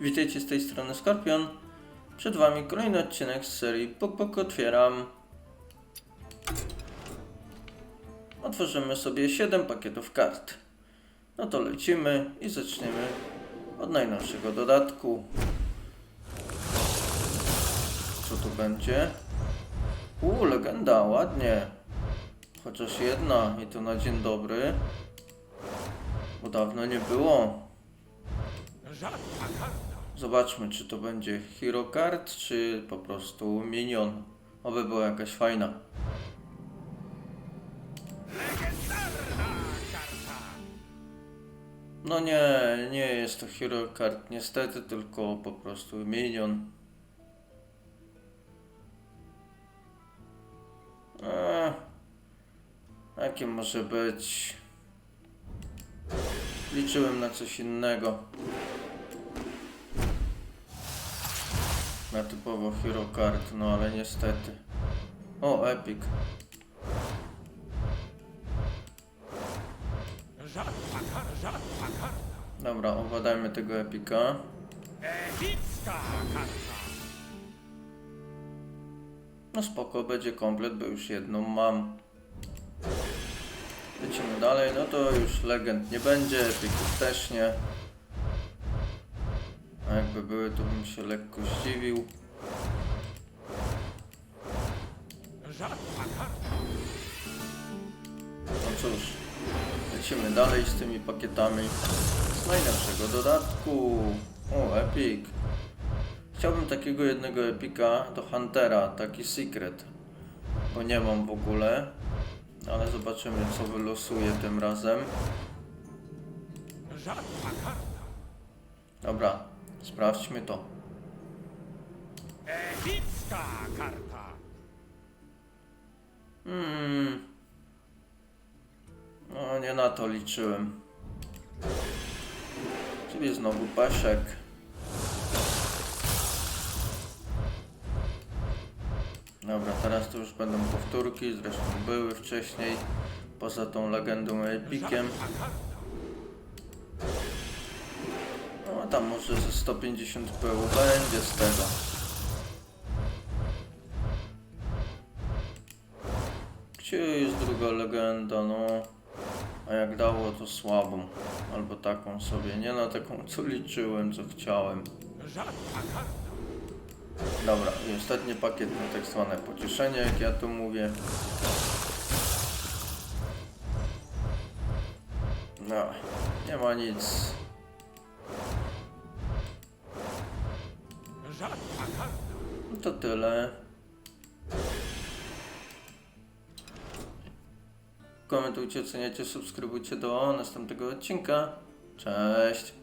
Witajcie z tej strony Skorpion. Przed Wami kolejny odcinek z serii Pok Pok Otwieram. Otworzymy sobie 7 pakietów kart. No to lecimy i zaczniemy od najnowszego dodatku. Co tu będzie? Uuu, legenda, ładnie. Chociaż jedna i to na dzień dobry. Bo dawno nie było. Rzadka karta. Zobaczmy, czy to będzie Hero Card, czy po prostu Minion. Oby była jakaś fajna. No nie, nie jest to Hero Card niestety, tylko po prostu Minion. Eee, jakie może być? Liczyłem na coś innego. Na typowo Hero Card, no ale niestety. O, Epic. Dobra, obadajmy tego Epika. No spoko, będzie komplet, bo już jedną mam. Lecimy dalej, no to już legend nie będzie, epików też nie. A jakby były, to bym się lekko zdziwił. No cóż, lecimy dalej z tymi pakietami z najnowszego dodatku. O, epic. Chciałbym takiego jednego epika do Huntera, taki secret, bo nie mam w ogóle. Ale zobaczymy co wylosuję tym razem. Dobra, sprawdźmy to. Epicka karta. Hmm. No, nie na to liczyłem. Czyli znowu peszek. Dobra, teraz to już będą powtórki, zresztą były wcześniej. Poza tą legendą Epikiem. Tam może ze 150 PU będzie z tego. Gdzie jest druga legenda, no? A jak dało, to słabą. Albo taką sobie, nie na taką, co liczyłem, co chciałem. Dobra, i ostatni pakiet na tak zwane pocieszenie, jak ja tu mówię. No, nie ma nic. To tyle. Komentujcie, oceniajcie, subskrybujcie do następnego odcinka. Cześć!